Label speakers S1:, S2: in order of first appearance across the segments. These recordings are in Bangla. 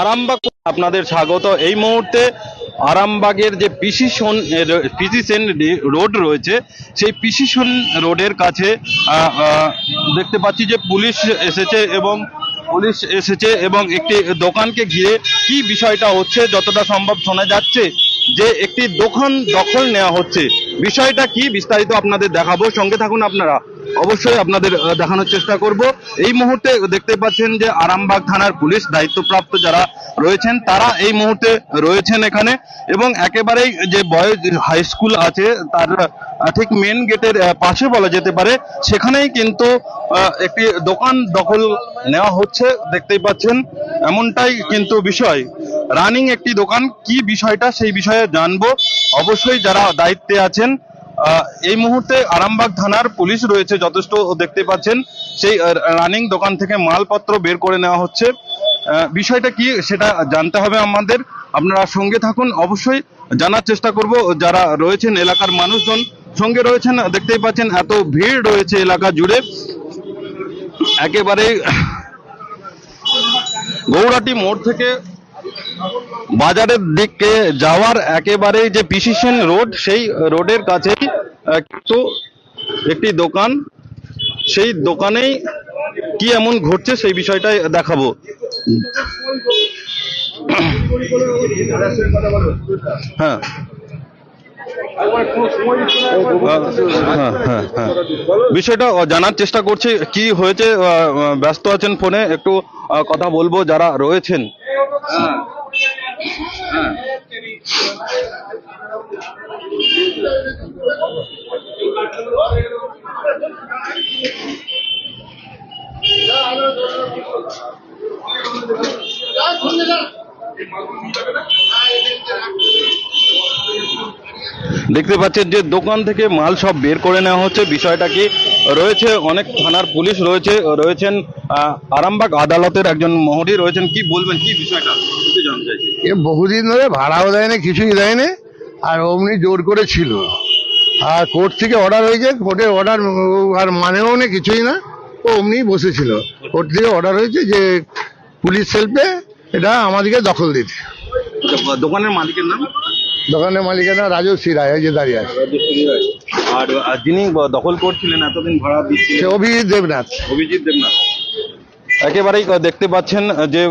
S1: আরামবাগ আপনাদের স্বাগত। এই মুহূর্তে আরামবাগের যে পিসিশন পিসিশন রোড রয়েছে, সেই পিসিশন রোডের কাছে দেখতে পাচ্ছি যে পুলিশ এসেছে এবং পুলিশ এসেছে এবং একটি দোকানকে ঘিরে কি বিষয়টা হচ্ছে, যতটা সম্ভব শোনা যাচ্ছে, যে একটি দোকান দখল নেওয়া হচ্ছে। বিষয়টা কি বিস্তারিত আপনাদের দেখাবো। সঙ্গে থাকুন আপনারা। অবশ্যই আপনাদের দেখানোর চেষ্টা করব। এই মুহূর্তে দেখতে পাচ্ছেন যে আরামবাগ থানার পুলিশ দায়িত্বপ্রাপ্ত যারা রয়েছেন, তারা এই মুহূর্তে রয়েছেন এখানে এবং একেবারেই যে বয়েজ হাই স্কুল আছে, তার ঠিক মেন গেটের পাশে বলা যেতে পারে, সেখানেই কিন্তু একটি দোকান দখল নেওয়া হচ্ছে, দেখতেই পাচ্ছেন। এমনটাই কিন্তু বিষয়। রানিং একটি দোকান, কি বিষয়টা সেই বিষয়ে জানব। অবশ্যই যারা দায়িত্বে আছেন এই মুহূর্তে আরামবাগ থানার পুলিশ রয়েছে, যথেষ্ট দেখতে পাচ্ছেন। সেই রানিং দোকান থেকে মালপত্র বের করে নেওয়া হচ্ছে। বিষয়টা কি সেটা জানতে হবে আমাদের। আপনারা সঙ্গে থাকুন, অবশ্যই জানার চেষ্টা করব। যারা রয়েছেন এলাকার মানুষজন, সঙ্গে রয়েছেন, দেখতেই পাচ্ছেন এত ভিড় রয়েছে এলাকা জুড়ে। একেবারে গৌরাটি মোড় থেকে বাজারের দিকে যাওয়ার একেবারেই যে পিসিশন রোড সেই রোডের কাছেই কিন্তু একটি দোকান। সেই দোকানেই কি এমন ঘটছে সেই বিষয়টাই দেখাবো। হ্যাঁ। হ্যাঁ হ্যাঁ হ্যাঁ। বিষয়টা জানার চেষ্টা করছি, কি হয়েছে ব্যস্ত আছেন ফোনে, একটু কথা বলব যারা রয়েছেন। দেখতে পাচ্ছেন যে দোকান থেকে মাল সব বের করে নেওয়া হচ্ছে। বিষয়টা কি? রয়েছে অনেক থানার পুলিশ রয়েছে, রয়েছেন আরামবাগ আদালতের একজন মহরী রয়েছেন। কি বলবেন? কি বিষয়টা?
S2: এ বহুদিন ধরে ভাড়াও দেয় না কিছুই দেয়নি আর অমনি জোর করে ছিল। আর কোর্ট থেকে অর্ডার হয়েছে কোর্টের অর্ডার আর মানেও না কিছুই না ও অমনি বসেছিল। কোর্ট থেকে অর্ডার হয়েছে যে পুলিশ সেলফে এটা আমাদেরকে দখল দিতে।
S1: দোকানের মালিকের নাম?
S2: দোকানের মালিকানা রাজশ্রী রায় এই যে দাঁড়িয়ে আছে।
S1: আর যিনি দখল করছিলেন এতদিন ভাড়া দিচ্ছিলেন?
S2: অভিজিৎ দেবনাথ।
S1: অভিজিৎ দেবনাথ। একেবারেই দেখতে পাচ্ছেন যে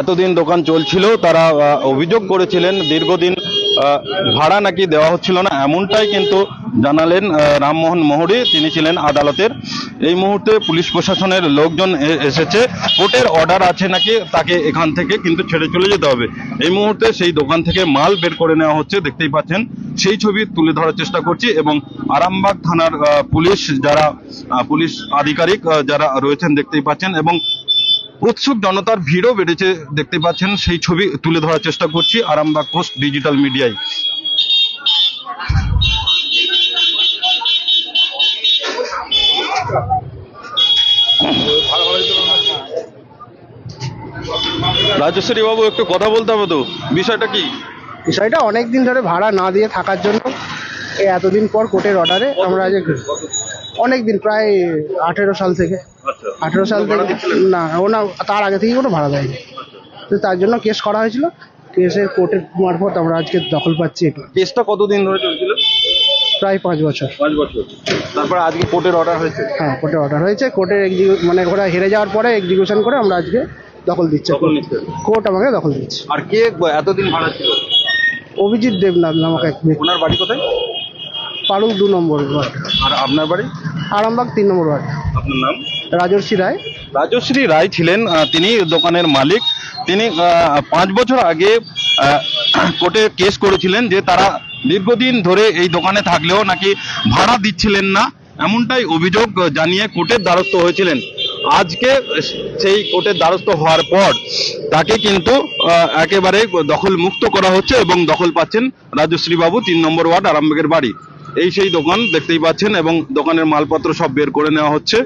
S1: এতদিন দোকান চলছিল, তারা অভিযোগ করেছিলেন দীর্ঘদিন ভাড়া নাকি দেওয়া হচ্ছিল না, এমনটাই কিন্তু জানালেন রামমোহন মোহরি, তিনি ছিলেন আদালতের। এই মুহূর্তে পুলিশ প্রশাসনের লোকজন এসেছে, কোর্টের অর্ডার আছে নাকি, তাকে এখান থেকে কিন্তু ছেড়ে চলে যেতে হবে। এই মুহূর্তে সেই দোকান থেকে মাল বের করে নেওয়া হচ্ছে, দেখতেই পাচ্ছেন। সেই ছবি তুলে ধরার চেষ্টা করছি এবং আরামবাগ থানার পুলিশ যারা পুলিশ আধিকারিক যারা রয়েছেন, দেখতেই পাচ্ছেন এবং উৎসুক জনতার ভিড়ও বেড়েছে দেখতে পাচ্ছেন সেই ছবি তুলে ধরার চেষ্টা করছি আরামবাগ পোস্ট ডিজিটাল মিডিয়ায়। রাজেশ্বরী বাবু একটু কথা বলতে হবে তো। বিষয়টা কি?
S3: বিষয়টা অনেক দিন ধরে ভাড়া না দিয়ে থাকার জন্য এই এতদিন পর কোর্টের অর্ডারে আমরা যে অনেক দিন প্রায় আঠেরো সাল থেকে।
S1: আচ্ছা।
S3: আঠেরো সাল থেকে না ওনা তার আগে থেকে কোনো ভাড়া দেয়নি। তো তার জন্য কেস করা হয়েছিল। কেসের কোর্টের মারফত আমরা আজকে দখল পাচ্ছি এটা।
S1: কেসটা কতদিন ধরে চলছিল?
S3: প্রায় পাঁচ বছর।
S1: পাঁচ বছর। তারপর আজকে কোর্টের অর্ডার হয়েছে?
S3: হ্যাঁ কোর্টের অর্ডার হয়েছে। কোর্টের মানে ওরা হেরে যাওয়ার পরে এক্সিকিউশন করে আমরা আজকে দখল দিচ্ছে। কোর্ট আমাকে দখল দিচ্ছে।
S1: আর কে এতদিন ভাড়া ছিল?
S3: অভিজিৎ দেবনাথ নামক এক
S1: ওনার বাড়ি কোথায়?
S3: পারুল দু নম্বর ওয়ার্ড।
S1: আর আপনার বাড়ি?
S3: আরামবাগ তিন নম্বর ওয়ার্ড।
S1: আপনার নাম?
S3: রাজর্ষি রায়।
S1: রাজশ্রী রায় ছিলেন তিনি দোকানের মালিক। তিনি পাঁচ বছর আগে কোর্টে কেস করেছিলেন যে তারা দীর্ঘদিন ধরে এই দোকানে থাকলেও নাকি ভাড়া দিচ্ছিলেন না এমনটাই অভিযোগ জানিয়ে কোর্টের দ্বারস্থ হয়েছিলেন। আজকে সেই কোর্টের দ্বারস্থ হওয়ার পর তাকে কিন্তু একেবারে দখল মুক্ত করা হচ্ছে এবং দখল পাচ্ছেন রাজশ্রী বাবু তিন নম্বর ওয়ার্ড আরামবাগের বাড়ি। এই সেই দোকান দেখতেই পাচ্ছেন এবং দোকানের মালপত্র সব বের করে নেওয়া হচ্ছে।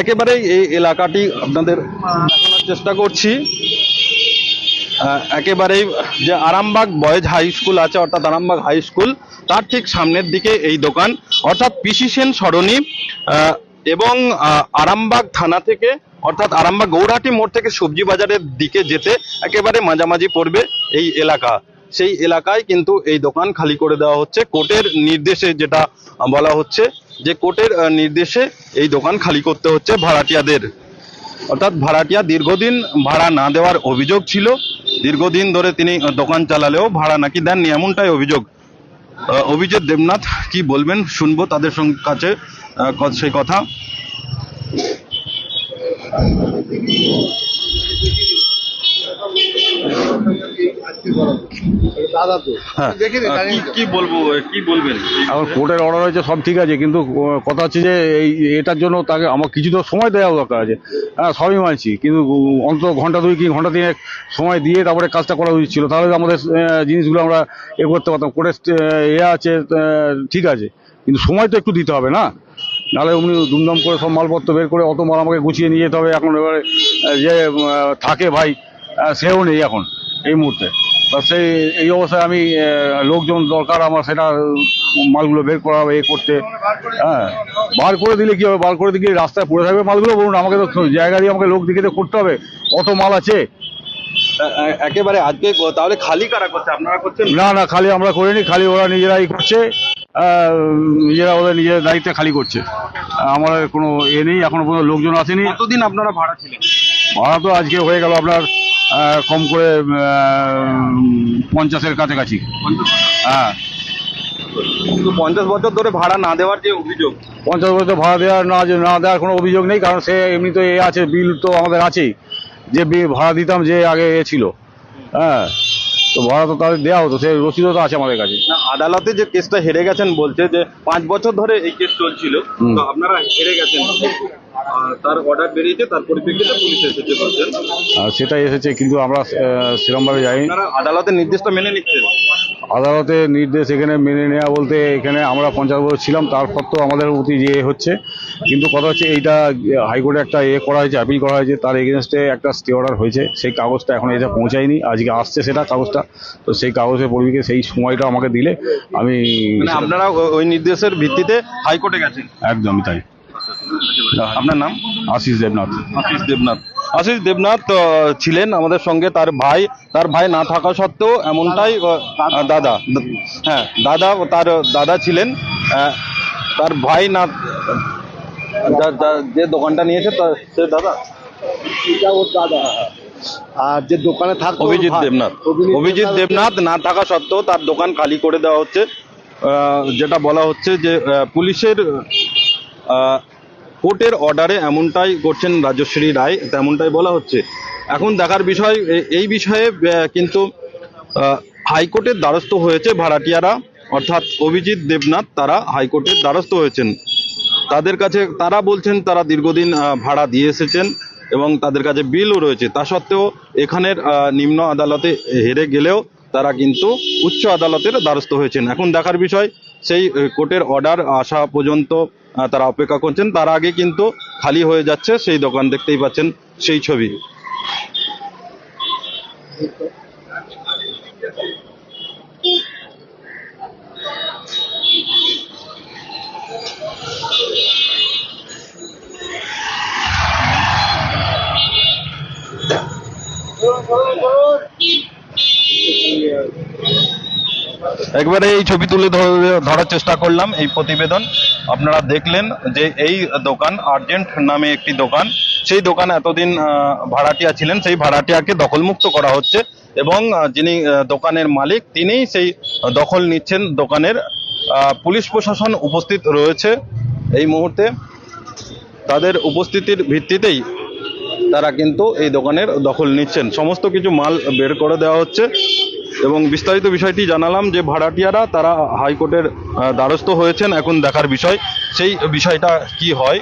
S1: একেবারেই এই এলাকাটি আপনাদের দেখানোর চেষ্টা করছি। একেবারেই যে আরামবাগ বয়েজ হাই স্কুল আছে, অর্থাৎ আরামবাগ হাই স্কুল, তার ঠিক সামনের দিকে এই দোকান। অর্থাৎ পিসি সেন সরণি এবং আরামবাগ থানা থেকে অর্থাৎ আরামবাগ গৌরহাটি মোড় থেকে সবজি বাজারের দিকে যেতে একেবারে মাঝামাঝি পড়বে এই এলাকা। সেই এলাকায় কিন্তু এই দোকান খালি করে দেওয়া হচ্ছে। কোর্টের নির্দেশে যেটা বলা হচ্ছে যে কোর্টের নির্দেশে এই দোকান খালি করতে হচ্ছে ভাড়াটিয়াদের। অর্থাৎ ভাড়াটিয়া দীর্ঘদিন ভাড়া না দেওয়ার অভিযোগ ছিল। দীর্ঘদিন ধরে তিনি দোকান চালালেও ভাড়া নাকি দেননি এমনটাই অভিযোগ। অভিজিৎ দেবনাথ কি বলবেন? শুনব তাদের সঙ্গে কাছে সেই কথা
S2: দাদা তো
S1: হ্যাঁ
S2: দেখিনি,
S1: আহ,
S2: জানি
S1: কি- বলব কি বলবেন?
S4: এখন কোর্টের অর্ডার হয়েছে সব ঠিক আছে কিন্তু কথা হচ্ছে যে এই এটার জন্য তাকে আমার কিছু তো সময় দেওয়া দরকার আছে। হ্যাঁ সবই মানছি কিন্তু অন্তত ঘণ্টা দুই কি ঘণ্টা তিনেক সময় দিয়ে তারপরে কাজটা করা উচিত ছিল। তাহলে আমাদের জিনিসগুলো আমরা এ করতে পারতাম। কোর্টের এ আছে ঠিক আছে কিন্তু সময় তো একটু দিতে হবে না। নাহলে উনি দুমদাম করে সব মালপত্র বের করে অত মাল আমাকে গুছিয়ে নিয়ে যেতে হবে। এখন এবারে যে থাকে ভাই সেও নেই এখন এই মুহূর্তে। তা সেই এই অবস্থায় আমি লোকজন দরকার আমার সেটা মালগুলো বের করা হবে এ করতে। হ্যাঁ বার করে দিলে কি হবে? বার করে দিলে রাস্তায় পড়ে থাকবে মালগুলো? বলুন আমাকে তো জায়গা দিয়ে আমাকে লোক দিকে তো করতে হবে। অত মাল আছে।
S1: একেবারে আজকে তাহলে খালি কারা করছে? আপনারা করছেন?
S4: না না খালি আমরা করিনি খালি ওরা নিজেরাই করছে। নিজেরা ওদের নিজের দায়িত্বে খালি করছে। আমার কোনো এ নেই এখনও পর্যন্ত লোকজন আসেনি।
S1: কতদিন আপনারা ভাড়া ছিলেন?
S4: ভাড়া তো আজকে হয়ে গেল আপনার কম করে পঞ্চাশের কাছাকাছি। হ্যাঁ।
S1: পঞ্চাশ বছর ধরে ভাড়া না দেওয়ার যে অভিযোগ।
S4: পঞ্চাশ বছর ভাড়া দেওয়ার না না দেওয়ার কোনো অভিযোগ নেই কারণ সে এমনি তো এ আছে বিল তো আমাদের আছেই। যে ভাড়া দিতাম যে আগে এ ছিল। হ্যাঁ। তো ভাড়া তো তাদের দেওয়া হতো সেই রসিদও তো আছে আমাদের কাছে।
S1: না আদালতে যে কেসটা হেরে গেছেন বলছে যে পাঁচ বছর ধরে এই কেস চলছিল তো আপনারা হেরে গেছেন। তার অর্ডার বেরিয়েছে তার পরিপ্রেক্ষিতে পুলিশ এসেছে বলছেন
S4: আর সেটাই এসেছে কিন্তু আমরা সেরমভাবে যাই
S1: আদালতের নির্দেশটা মেনে নিচ্ছেন?
S4: আদালতের নির্দেশ এখানে মেনে নেওয়া বলতে এখানে আমরা পঞ্চাশ বছর ছিলাম তারপর তো আমাদের প্রতি যে হচ্ছে। কিন্তু কথা হচ্ছে এইটা হাইকোর্টে একটা এ করা হয়েছে আপিল করা হয়েছে তার এগেনস্টে একটা স্টে অর্ডার হয়েছে। সেই কাগজটা এখন এটা পৌঁছায়নি আজকে আসছে সেটা কাগজটা। তো সেই কাগজের পরিপ্রেক্ষিতে সেই সময়টা আমাকে দিলে আমি
S1: মানে আপনারা ওই নির্দেশের ভিত্তিতে হাইকোর্টে গেছেন?
S4: একদমই তাই।
S1: আপনার নাম?
S4: আশিস দেবনাথ।
S1: আশিস দেবনাথ। আশিস দেবনাথ ছিলেন আমাদের সঙ্গে তার ভাই। তার ভাই না থাকা সত্ত্বেও এমনটাই দাদা। হ্যাঁ দাদা তার দাদা ছিলেন। তার ভাই না যা- দোকানটা নিয়েছে সে দাদা?
S2: দাদা আর যে দোকানে ওর
S1: অভিজিৎ দেবনাথ।
S2: অভিজিৎ
S1: অভিজিৎ দেবনাথ না থাকা সত্ত্বেও তার দোকান খালি করে দেওয়া হচ্ছে। আহ, যেটা বলা হচ্ছে যে আহ, পুলিশের আহ, কোর্টের অর্ডারে এমনটাই করছেন রাজশ্রী রায়, তেমনটাই বলা হচ্ছে। এখন দেখার বিষয় এই বিষয়ে কিন্তু হাইকোর্টের দ্বারস্থ হয়েছে ভাড়াটিয়ারা, অর্থাৎ অভিজিৎ দেবনাথ, তারা হাইকোর্টের দ্বারস্থ হয়েছেন। তাদের কাছে, তারা বলছেন তারা দীর্ঘদিন ভাড়া দিয়ে এসেছেন এবং তাদের কাছে বিলও রয়েছে। তা সত্ত্বেও এখানের নিম্ন আদালতে হেরে গেলেও তারা কিন্তু উচ্চ আদালতের দ্বারস্থ হয়েছেন। এখন দেখার বিষয়, সেই কোর্টের অর্ডার আসা পর্যন্ত তারা অপেক্ষা করছেন। তার আগে কিন্তু খালি হয়ে যাচ্ছে সেই দোকান, দেখতেই পাচ্ছেন সেই ছবি। একবারে এই ছবি তুলে ধরার চেষ্টা করলাম, এই প্রতিবেদন। আপনারা দেখলেন যে এই দোকান আর্জেন্ট নামে একটি দোকান। সেই দোকান এতদিন ভাড়াটিয়া ছিলেন, সেই ভাড়াটিয়াকে দখলমুক্ত করা হচ্ছে এবং যিনি দোকানের মালিক, তিনিই সেই দখল নিচ্ছেন দোকানের। পুলিশ প্রশাসন উপস্থিত রয়েছে এই মুহূর্তে। তাদের উপস্থিতির ভিত্তিতেই তারা কিন্তু এই দোকানের দখল নিচ্ছেন। সমস্ত কিছু মাল বের করে দেওয়া হচ্ছে। এবং বিস্তারিত বিষয়টি জানালাম যে ভাড়াটিয়ারা তারা হাইকোর্টের দ্বারস্থ হয়েছেন। এখন দেখার বিষয়, সেই বিষয়টা কি হয়?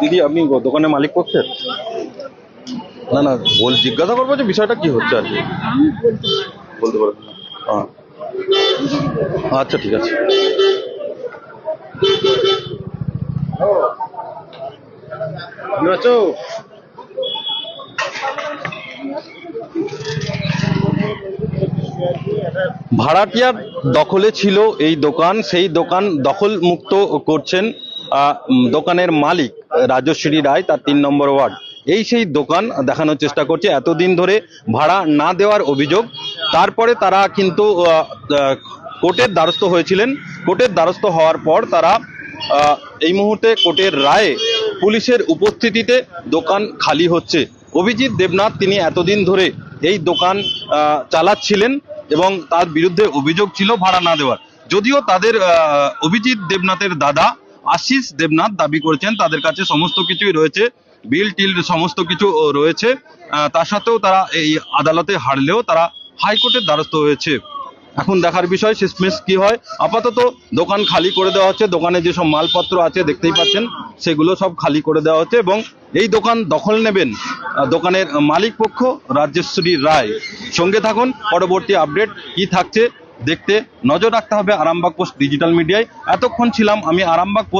S1: দিদি, আপনি দোকানের মালিক করছেন? না না বল জিজ্ঞাসা করব যে বিষয়টা কি হচ্ছে আর কি। বলতে পারবেন না হ্যাঁ। আচ্ছা ঠিক আছে। ভাড়াটিয়ার দখলে ছিল এই দোকান। সেই দোকান দখল মুক্ত করছেন দোকানের মালিক রাজশ্রী রায় তার তিন নম্বর ওয়ার্ড। এই সেই দোকান দেখানোর চেষ্টা করছে। এতদিন ধরে ভাড়া না দেওয়ার অভিযোগ। তারপরে তারা কিন্তু কোর্টের দ্বারস্থ হয়েছিলেন। কোর্টের দ্বারস্থ হওয়ার পর তারা এই মুহূর্তে কোর্টের রায়ে পুলিশের উপস্থিতিতে দোকান খালি হচ্ছে। অভিজিৎ দেবনাথ তিনি এতদিন ধরে এই দোকান চালাচ্ছিলেন এবং তার বিরুদ্ধে অভিযোগ ছিল ভাড়া না দেওয়ার। যদিও তাদের অভিজিৎ দেবনাথের দাদা আশিস দেবনাথ দাবি করেছেন, তাদের কাছে সমস্ত কিছুই রয়েছে। বিল টিল সমস্ত কিছু রয়েছে। আহ, তা সত্ত্বেও তারা এই আদালতে হারলেও তারা হাইকোর্টের দ্বারস্থ হয়েছে। এখন দেখার বিষয় শেষমেশ কি হয়? আপাতত দোকান খালি করে দেওয়া হচ্ছে। দোকানে যেসব মালপত্র আছে দেখতেই পাচ্ছেন সেগুলো সব খালি করে দেওয়া হচ্ছে এবং এই দোকান দখল নেবেন দোকানের মালিক পক্ষ রাজেশ্বরী রায়। সঙ্গে থাকুন পরবর্তী আপডেট কি থাকছে দেখতে নজর রাখতে হবে আরামবাগ পোস্ট ডিজিটাল মিডিয়ায়। এতক্ষণ ছিলাম আমি আরামবাগ পোস্ট